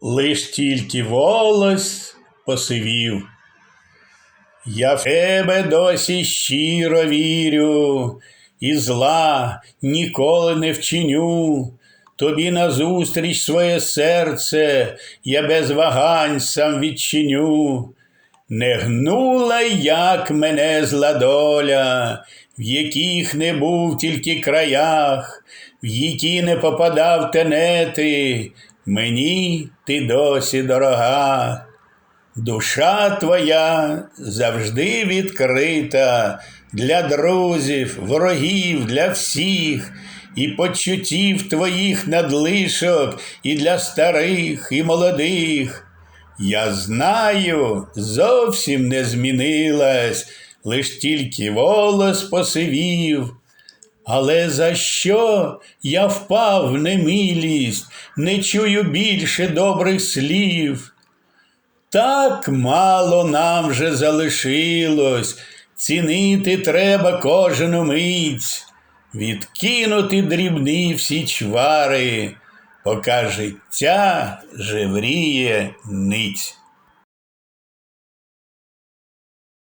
лиш тільки волос посивів. Я в тебе досі щиро вірю, і зла ніколи не вчиню. Тобі назустріч своє серце, я без вагань сам відчиню. Не гнула, як мене зла доля, в яких не був тільки краях, в які не попадав тенети, мені ти досі дорога. Душа твоя завжди відкрита для друзів, ворогів, для всіх, і почуттів твоїх надлишок, і для старих, і молодих. Я знаю, зовсім не змінилась, лиш тільки волос посивів. Але за що я впав в немилість, не чую більше добрих слів? Так мало нам вже залишилось, цінити треба кожну мить, відкинути дрібні всі чвари, поки життя жевріє нить.